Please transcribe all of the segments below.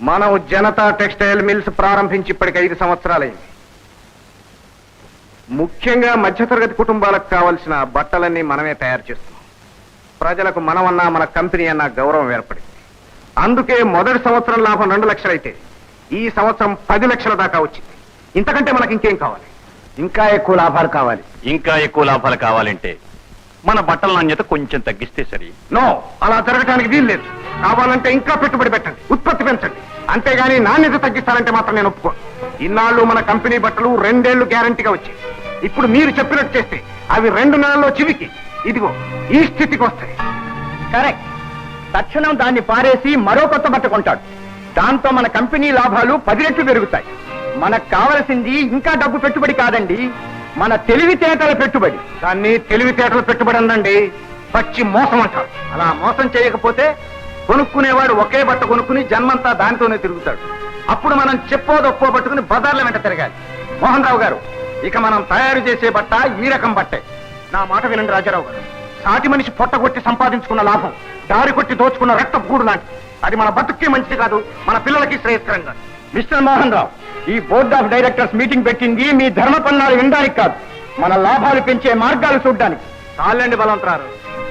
మనం Janata textile mills ప్రారంభించి ఇప్పటికి ఐదు సంవత్సరాలైంది ముఖ్యంగా మధ్యతరగతి కుటుంబాలకు కావలసిన బట్టలన్నీ మనమే తయారు చేస్తున్నాం. ప్రజలకు మనమన్నా మన కంపెనీ అన్న గౌరవం ఏర్పడింది. అందుకే మొదటి సంవత్సరం లాభం రెండు లక్షలైతే ఈ సంవత్సరం పది లక్షల దాకా వచ్చింది. ఇంతకంటే మనకి ఇంకేం కావాలి? ఇంకా ఎక్కువ లాభాలు కావాలి. ఇంకా ఎక్కువ లాభాలు కావాలంటే మన బట్టల నాణ్యత కొంచెం తగ్గిస్తే సరి. నో అలా జరగటానికి వీలు లేదు. కావాలంటే ఇంకా పెట్టుబడి పెట్టండి ఉత్పత్తి పెంచండి. అంతేగాని నాణ్యత తగ్గిస్తారంటే మాత్రం నేను ఒప్పుకో. ఇన్నాళ్ళు మన కంపెనీ బట్టలు రెండేళ్ళు గ్యారంటీగా వచ్చాయి. ఇప్పుడు మీరు చెప్పినట్టు చేస్తే అవి రెండు నెలల్లో చివికి. ఇదిగో ఈ స్థితికి వస్తాయి. కరెక్ట్. తక్షణం దాన్ని పారేసి మరో కొత్త బట్ట కొంటాడు. దాంతో మన కంపెనీ లాభాలు పది రెట్లు పెరుగుతాయి. మనకు కావలసింది ఇంకా డబ్బు పెట్టుబడి కాదండి. మన తెలివితేటల పెట్టుబడి. దాన్ని తెలివితేటల పెట్టుబడి అందండి. పచ్చి మోసం అంటారు. అలా మోసం చేయకపోతే కొనుక్కునేవాడు ఒకే బట్ట కొనుక్కుని జన్మంతా దానితోనే తిరుగుతాడు. అప్పుడు మనం చెప్పో దొప్పో పట్టుకుని బజార్ల వెంట తిరగాలి. మోహన్ రావు గారు ఇక మనం తయారు చేసే బట్ట ఈ రకం బట్టే. నా మాట వినండి రాజారావు గారు. సాటి మనిషి పొట్ట కొట్టి సంపాదించుకున్న లాభం దారి కొట్టి దోచుకున్న రక్తపు గూడు లాంటి అది మన బతుక్కి మంచిది కాదు మన పిల్లలకి శ్రేయస్కరం కాదు మిస్టర్ మోహన్ రావు ఈ బోర్డ్ ఆఫ్ డైరెక్టర్స్ మీటింగ్ పెట్టింది మీ ధర్మ పన్నాలు వినడానికి కాదు. మన లాభాలు పెంచే మార్గాలు చూడడానికి. చాలండి బలవంతరారు.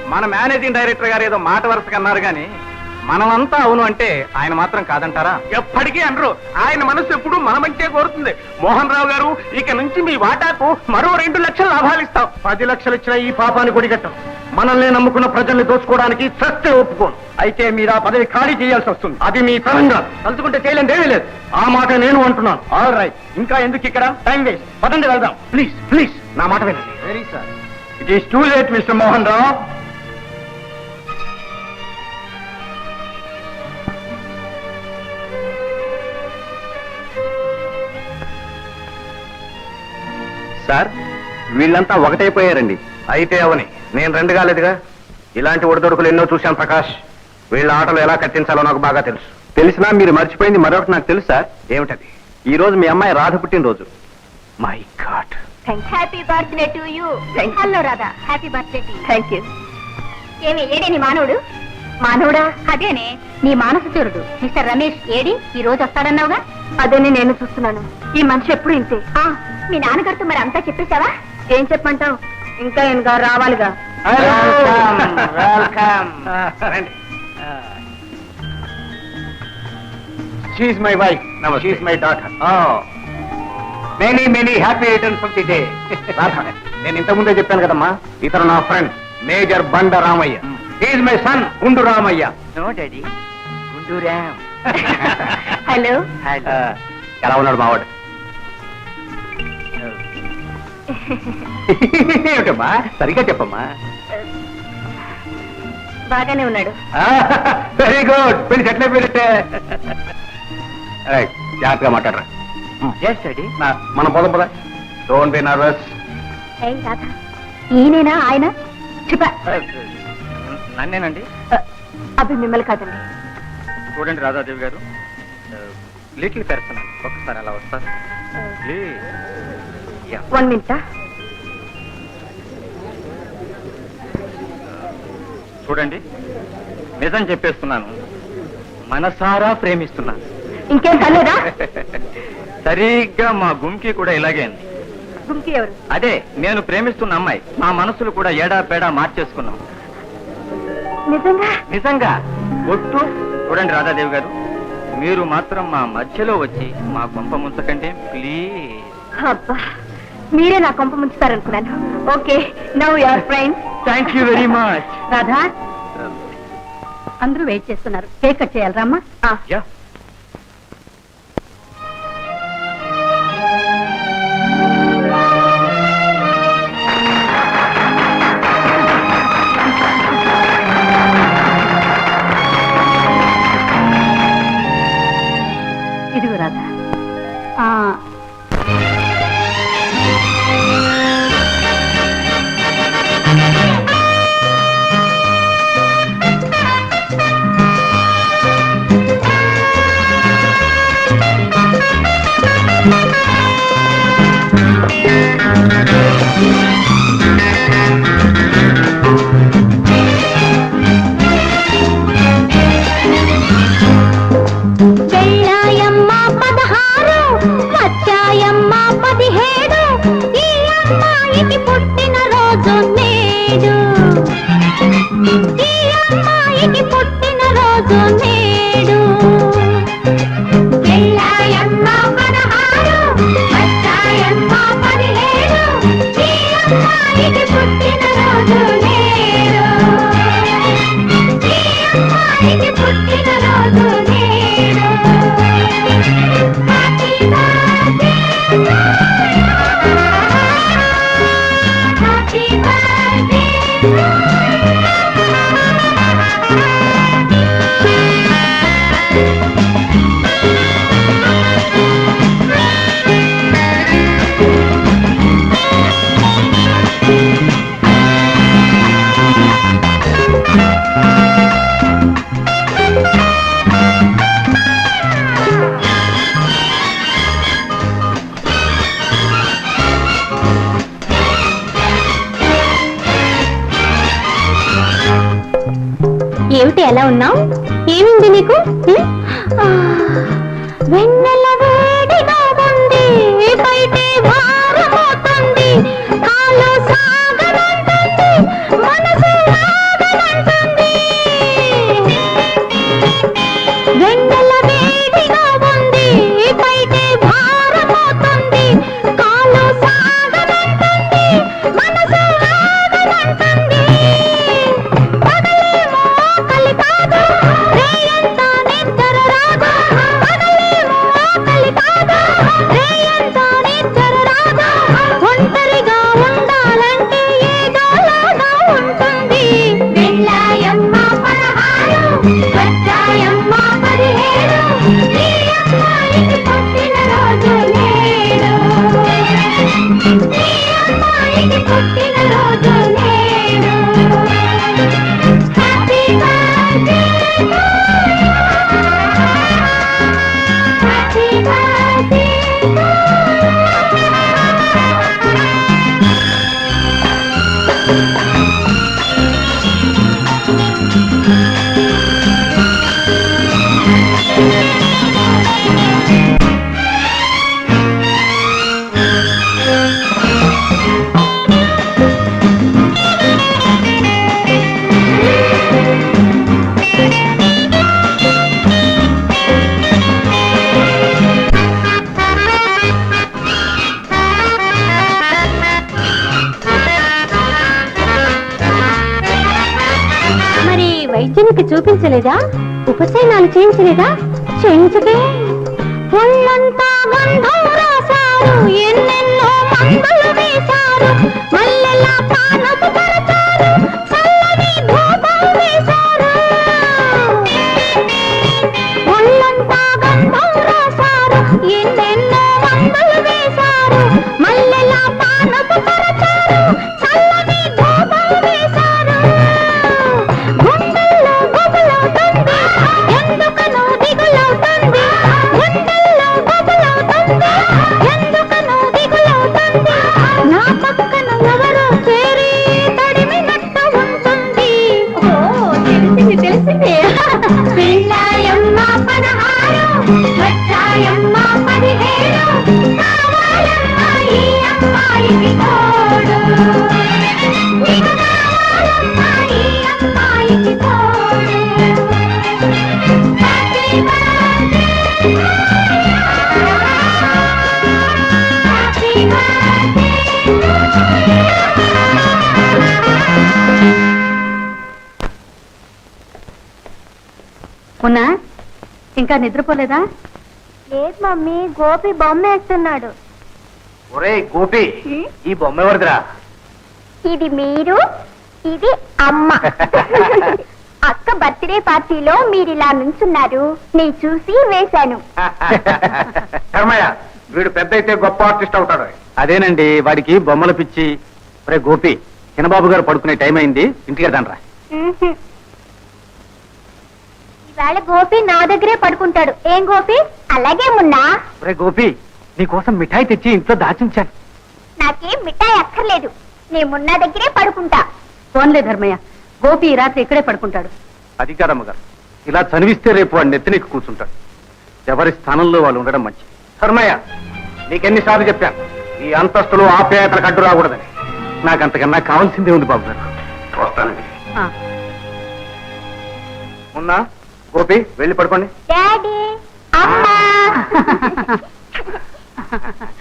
మన మేనేజింగ్ డైరెక్టర్ గారు ఏదో మాట వరుసగా అన్నారు కానీ మనమంతా అవును అంటే ఆయన మాత్రం కాదంటారా? ఎప్పటికీ అనరు. ఆయన మనసు ఎప్పుడు మన మంచే కోరుతుంది. మోహన్ రావు గారు ఇక నుంచి మీ వాటాకు మరో రెండు లక్షల లాభాలు ఇస్తాం. పది లక్షలు ఇచ్చిన ఈ పాపాన్ని కొడిగట్టం మనల్ని నమ్ముకున్న ప్రజల్ని దోచుకోవడానికి సస్తే ఒప్పుకోను. అయితే మీరు ఆ పదవి ఖాళీ చేయాల్సి వస్తుంది. అది మీ తరంగా తలుచుకుంటే చేయలేంది ఏమీ లేదు. ఆ మాట నేను అంటున్నాను. ఆల్ రైట్ ఇంకా ఎందుకు ఇక్కడ? టైం వేస్ట్ పదండి వెళ్దాం. ప్లీజ్ ప్లీజ్ నా మాట వినండి. Very sir it is too late mister Mohan Rao sir వీళ్ళంతా ఒకటైపోయారండి. అయితే అవని. నేను రెండు కాలేదుగా. ఇలాంటి ఒడిదొడుకులు ఎన్నో చూశాను ప్రకాష్. వీళ్ళ ఆటలు ఎలా కట్టించాలో నాకు బాగా తెలుసు. తెలిసినా మీరు మర్చిపోయింది మరొకటి నాకు తెలుసు? సార్ ఏమిటది? ఈ రోజు మీ అమ్మాయి రాధ పుట్టినరోజు. My God. Happy birthday to you hello Radha happy birthday to thank you ఏమి ఏడే నీ మానవుడు? మానవుడా? అదేనే నీ మానసచూరుడు. మిస్టర్ రమేష్ ఏడి ఈ రోజు వస్తాడన్నావుగా? అదేనే నేను చూస్తున్నాను. ఈ మనిషి ఎప్పుడు ఇంతే? మీ నాన్నగారితో మరి అంతా చెప్పేశావా? ఏం చెప్పమంటావు? ఇంకా ఇంకా రావాలిగా. Welcome she's my wife. She's my daughter many many happy returns of the day నేను ఇంతకుముందే చెప్పాను కదమ్మా. ఇతను నా friend major Banda Ramayya is my son Gundu Ramayya no daddy Gunduram hello ఎలా ఉన్నాడు మావాడు? ఏమిటమ్మా? సరిగ్గా చెప్పమ్మా. బాగానే ఉన్నాడు. Very good. పెళ్ళి సెటిల్ అయిపోయినట్టే. రైట్ జాగ్రత్తగా మాట్లాడరా. ఎస్ డాడీ మనం పోదాం పద. డోంట్ బి నర్వస్ ఏం ఈయనేనా ఆయన? చెప్ప. నన్నేనండి? అవి మిమ్మల్ని కాదండి. చూడండి రాధాదేవి గారు. లిటిల్ పెర్సన్ ఒకసారి అలా వస్తారు? ప్లీజ్ వన్ మినిట్ చూడండి. నిజం చెప్పేస్తున్నాను. మనసారా ప్రేమిస్తున్నాను. ఇంకేం కాలేదా సరిగ్గా మా గుంకి కూడా ఇలాగే అంది గుంకి ఎవరు? అదే నేను ప్రేమిస్తున్న అమ్మాయి. మా మనసులు కూడా ఏడా పేడా మార్చేసుకున్నాం. నిజంగా? నిజంగా. ఒట్టు. చూడండి రాధాదేవి గారు. మీరు మాత్రం మా మధ్యలో వచ్చి మా కొంప ముంచకండి ప్లీజ్. అబ్బా. మీరే నా కొంప ముంచుతారనుకున్నాను. Okay now your friends thank you very much Radha అందరూ వెయిట్ చేస్తున్నారు. కేక్ కట్ చేయాలి రమ్మా. ఏమింది నీకు? వెన్నెల వేడిగా ఉంది బయటే వైద్యునికి చూపించలేదా? ఉపశయనాలు చేయించలేదా? చేయించకే ఒళ్ళంతా గంధం రాశారు ఎన్నెన్నో మందులు వేశారు. మల్లెలా ఉన్నా ఇంకా నిద్రపోలేదా? లేదు మమ్మీ గోపి బొమ్మ వేస్తున్నాడు. ఒరే గోపి ఈ బొమ్మ ఎవరిదిరా? ఇది మీరు ఇది అమ్మ. అక్క బర్త్డే పార్టీలో మీరు ఇలా నుంచున్నారు. నేను చూసి వేశాను. కర్మయ్య వీడు పెద్ద అయితే గొప్ప ఆర్టిస్ట్ అవుతాడు. అదేనండి వాడికి బొమ్మల పిచ్చి. ఒరే గోపి చిన్నబాబు గారు పడుకునే టైం అయింది ఇంటికి వెళ్తాను రా మ్మ్హ్మ్. ఈవేళ గోపి నా దగ్గరే పడుకుంటాడు. ఏం గోపి? అలాగే మున్నా. ఒరే గోపి నీకోసం మిఠాయి తెచ్చి ఇంట్లో దాచించాను. నాకేం మిఠాయి అక్కర్లేదు. నేను మున్నా దగ్గరే పడుకుంటా. ఫోన్లే ధర్మయ్య. గోపి ఈ రాత్రి ఇక్కడే పడుకుంటాడు. అది కాదమ్మ గారు ఇలా చనివిస్తే రేపు వాడు నెత్తినెక్కి కూర్చుంటాడు. ఎవరి స్థానంలో వాళ్ళు ఉండడం మంచిది. ధర్మయ్య నీకెన్నిసార్లు చెప్పాను? ఈ అంతస్తులు ఆప్యాయతలకు అడ్డు రాకూడదని. నాకు అంతకన్నా కావాల్సిందే ఉంది బాబు గారు. వస్తానండి ఆ, ఉన్నా గోపి వెళ్ళి పడుకోండి. డాడీ అమ్మా. 哈哈哈。